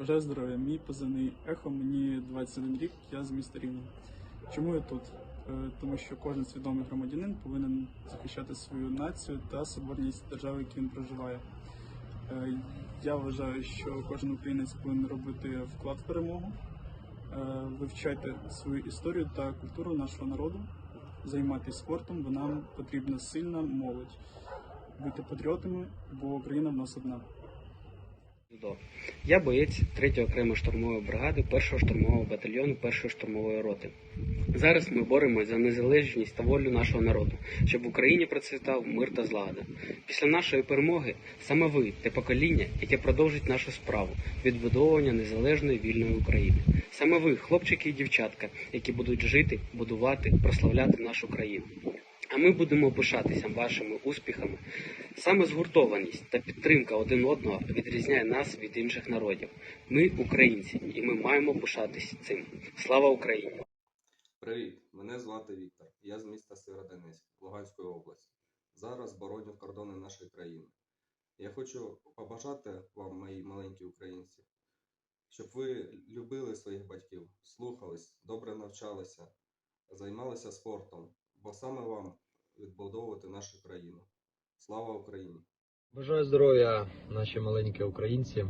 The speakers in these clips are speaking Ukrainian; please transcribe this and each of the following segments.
Бажаю здоров'я. Мій позивний ехо, мені 21 рік, я з міста Рівне. Чому я тут? Е, Тому що кожен свідомий громадянин повинен захищати свою націю та соборність держави, в якій він проживає. Е, Я вважаю, що кожен українець повинен робити вклад в перемогу, Е, вивчайте свою історію та культуру нашого народу, займайтесь спортом, бо нам потрібна сильна молодь. Бути патріотами, бо Україна в нас одна. Я боєць 3-ї окремої штурмової бригади 1-го штурмового батальйону 1-ї штурмової роти. Зараз ми боремось за незалежність та волю нашого народу, щоб в Україні процвітав мир та злагода. Після нашої перемоги саме ви те покоління, яке продовжить нашу справу відбудовування незалежної вільної України. Саме ви, хлопчики і дівчатка, які будуть жити, будувати, прославляти нашу країну. А ми будемо пишатися вашими успіхами. Саме згуртованість та підтримка один одного відрізняє нас від інших народів. Ми українці, і ми маємо пишатись цим. Слава Україні! Привіт, мене звати Віктор. Я з міста Сєвєродонецьк, Луганської області. Зараз бороню кордони нашої країни. Я хочу побажати вам, мої маленькі українці, щоб ви любили своїх батьків, слухались, добре навчалися, займалися спортом, бо саме вам відбудовувати нашу країну. Слава Україні! Бажаю здоров'я, наші маленькі українці. Е,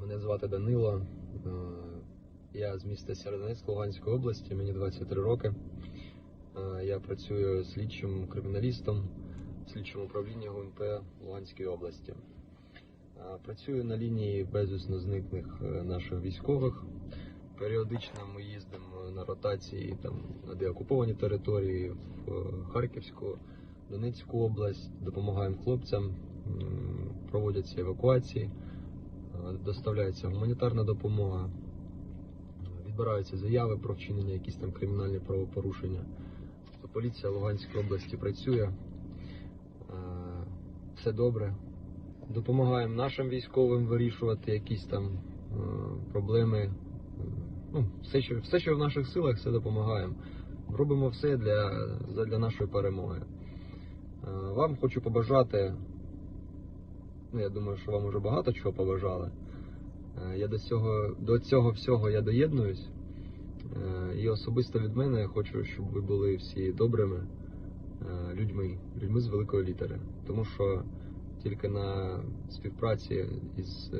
Мене звати Данило. Е, Я з міста Сєвєродонецьк Луганської області, мені 23 роки. Е, Я працюю слідчим криміналістом в слідчому управлінні ГУНП Луганської області. Працюю на лінії безвісно зниклих наших військових. Періодично ми їздимо на ротації там, на деокуповані території, в е, Харківську, Донецьку область, допомагаємо хлопцям, проводяться евакуації, е, доставляється гуманітарна допомога, відбираються заяви про вчинення якісь там кримінальні правопорушення. Тобто поліція Луганської області працює, е, все добре. Допомагаємо нашим військовим вирішувати якісь там проблеми. Все, що, все, що в наших силах, все допомагаємо. Робимо все для, для нашої перемоги. Е, Вам хочу побажати. Ну, я думаю, що вам уже багато чого побажали. Е, Я до цього, до цього всього я доєднуюсь. Е, І особисто від мене я хочу, щоб ви були всі добрими людьми, людьми з великої літери. Тому що тільки на співпраці із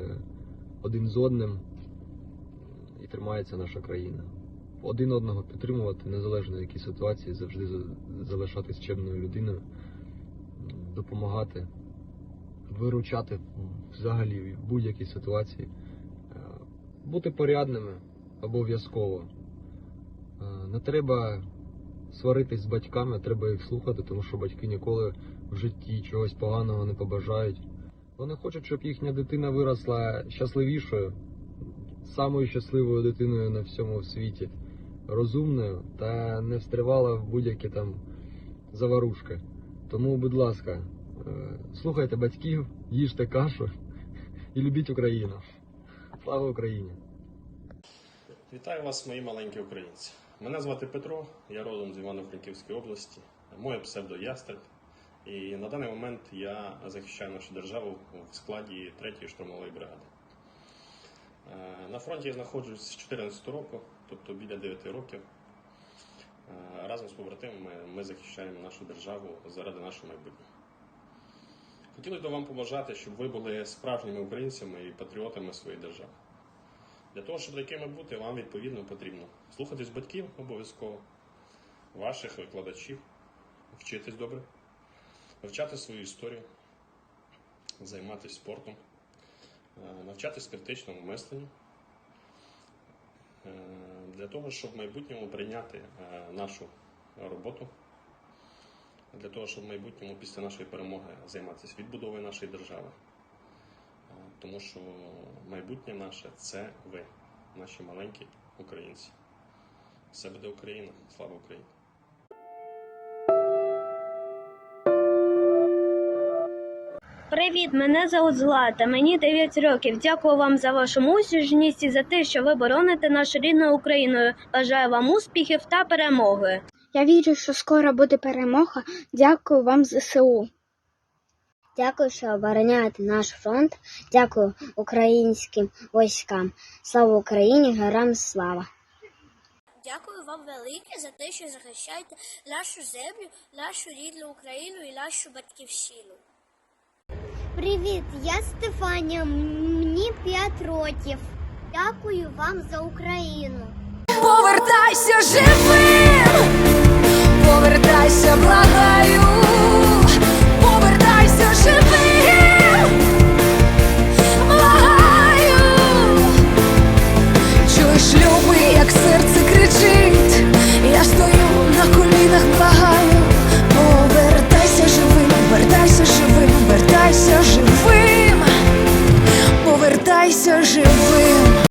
один з одним тримається наша країна. Один одного підтримувати, незалежно в якій ситуації, завжди залишатись чемною людиною, допомагати, виручати взагалі в будь-якій ситуації, Е, бути порядними обов'язково. Е, Не треба сваритись з батьками, треба їх слухати, тому що батьки ніколи в житті чогось поганого не побажають. Вони хочуть, щоб їхня дитина виросла щасливішою, самою щасливою дитиною на всьому світі, розумною та не встривала в будь-які там заварушки. Тому, будь ласка, е, слухайте батьків, їжте кашу і любіть Україну. Слава Україні! Вітаю вас, мої маленькі українці. Мене звати Петро, я родом з Івано-Франківської області. Моє псевдо Ястреб. І на даний момент я захищаю нашу державу в складі 3-ї штурмової бригади. На фронті я знаходжусь з 14 року, тобто біля 9 років. Е, Разом з побратимами ми захищаємо нашу державу заради нашого майбутнього. Хотілося б вам побажати, щоб ви були справжніми українцями і патріотами своєї держави. Для того, щоб такими бути, вам відповідно потрібно слухатись батьків обов'язково, ваших викладачів, вчитись добре, вивчати свою історію, займатися спортом, е, навчатись критичному мисленню. Е, Для того, щоб в майбутньому прийняти е, нашу роботу, для того, щоб в майбутньому після нашої перемоги займатися відбудовою нашої держави. Е, Тому що майбутнє наше це ви, наші маленькі українці. Все буде Україна. Слава Україні! Привіт, мене звуть Злата. Мені 9 років. Дякую вам за вашу мужність і за те, що ви бороните нашу рідну Україну. Бажаю вам успіхів та перемоги. Я вірю, що скоро буде перемога. Дякую вам, ЗСУ. Дякую, що обороняєте наш фронт. Дякую українським військам. Слава Україні! Героям слава! Дякую вам велике за те, що захищаєте нашу землю, нашу рідну Україну і нашу батьківщину. Привіт, я Стефанія. Мені 5 років. Дякую вам за Україну. Повертайся живим, повертайся, благаю.